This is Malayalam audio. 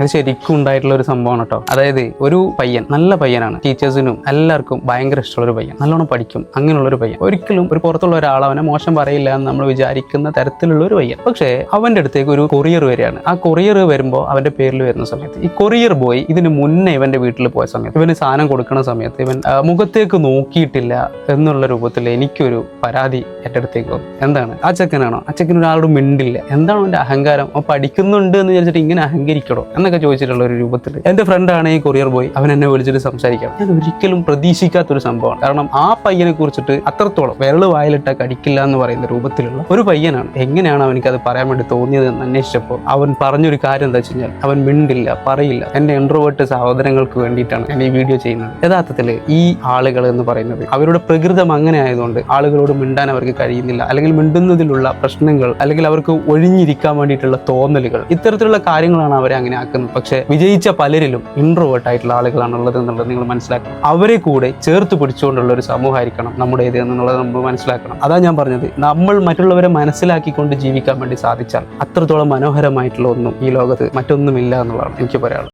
അത് ശരിക്കും ഉണ്ടായിട്ടുള്ള ഒരു സംഭവമാണ് കേട്ടോ അതായത് ഒരു പയ്യൻ നല്ല പയ്യനാണ്. ടീച്ചേഴ്സിനും എല്ലാവർക്കും ഭയങ്കര ഇഷ്ടമുള്ള ഒരു പയ്യൻ. നല്ലോണം പഠിക്കും അങ്ങനെയുള്ള ഒരു പയ്യൻ. ഒരിക്കലും ഒരു പുറത്തുള്ള ഒരാൾ അവനെ മോശം പറയില്ല എന്ന് നമ്മൾ വിചാരിക്കുന്ന തരത്തിലുള്ള ഒരു പയ്യൻ. പക്ഷേ അവന്റെ അടുത്തേക്ക് ഒരു കൊറിയർ വരികയാണ്. ആ കൊറിയർ വരുമ്പോൾ അവന്റെ പേരിൽ വരുന്ന സമയത്ത് ഈ കൊറിയർ ബോയ് ഇതിന് മുന്നേ ഇവന്റെ വീട്ടിൽ പോയ സമയത്ത് ഇവന് സാധനം കൊടുക്കുന്ന സമയത്ത് ഇവൻ മുഖത്തേക്ക് നോക്കിയിട്ടില്ല എന്നുള്ള രൂപത്തിൽ എനിക്കൊരു പരാതി എന്റെ അടുത്തേക്ക് വന്നു. എന്താണ്? ആ ചെക്കനാണോ? ആ ചെക്കൻ ഒരാളോട് മിണ്ടില്ല. എന്താണോ അവന്റെ അഹങ്കാരം? പഠിക്കുന്നുണ്ട് എന്ന് വിചാരിച്ചിട്ട് ഇങ്ങനെ അഹങ്കരിക്കണോ? എന്നൊക്കെ ചോദിച്ചിട്ടുള്ള ഒരു രൂപത്തിൽ എന്റെ ഫ്രണ്ടാണ് ഈ കൊറിയർ ബോയ് അവൻ എന്നെ വിളിച്ചിട്ട് സംസാരിക്കാം. ഞാൻ ഒരിക്കലും പ്രതീക്ഷിക്കാത്തൊരു സംഭവമാണ്. കാരണം ആ പയ്യനെ കുറിച്ചിട്ട് അത്രത്തോളം വിരൾ വായിലിട്ട കടിക്കില്ല എന്ന് പറയുന്ന രൂപത്തിലുള്ള ഒരു പയ്യനാണ്. എങ്ങനെയാണ് അവനിക്ക് അത് പറയാൻ വേണ്ടി തോന്നിയത് എന്ന് അന്വേഷിച്ചപ്പോൾ അവൻ പറഞ്ഞൊരു കാര്യം എന്താ വെച്ച് കഴിഞ്ഞാൽ അവൻ മിണ്ടില്ല പറയില്ല. എന്റെ ഇൻട്രോവേർട്ട് സഹോദരങ്ങൾക്ക് വേണ്ടിയിട്ടാണ് ഞാൻ ഈ വീഡിയോ ചെയ്യുന്നത്. യഥാർത്ഥത്തിൽ ഈ ആളുകൾ എന്ന് പറയുന്നത് അവരുടെ പ്രകൃതം അങ്ങനെ ആയതുകൊണ്ട് ആളുകളോട് മിണ്ടാൻ അവർക്ക് കഴിയുന്നില്ല. അല്ലെങ്കിൽ മിണ്ടുന്നതിലുള്ള പ്രശ്നങ്ങൾ അല്ലെങ്കിൽ അവർക്ക് ഒഴിഞ്ഞിരിക്കാൻ വേണ്ടിയിട്ടുള്ള തോന്നലുകൾ. ഇത്തരത്തിലുള്ള കാര്യങ്ങളാണ് അവരെ അങ്ങനെ പക്ഷേ വിജയിച്ച പലരിലും ഇൻട്രോവേർട്ട് ആയിട്ടുള്ള ആളുകളാണ് എന്നുള്ളത് നിങ്ങൾ മനസ്സിലാക്കണം. അവരെ കൂടെ ചേർത്ത് പിടിച്ചുകൊണ്ടുള്ള ഒരു സമൂഹമായിരിക്കണം നമ്മുടേത് എന്നുള്ളത് നമ്മൾ മനസ്സിലാക്കണം. അതാ ഞാൻ പറഞ്ഞത്. നമ്മൾ മറ്റുള്ളവരെ മനസ്സിലാക്കിക്കൊണ്ട് ജീവിക്കാൻ വേണ്ടി സാധിച്ചാൽ അത്രത്തോളം മനോഹരമായിട്ടുള്ള ഒന്നും ഈ ലോകത്ത് മറ്റൊന്നുമില്ല എന്നുള്ളതാണ് എനിക്ക് പറയാനുള്ളത്.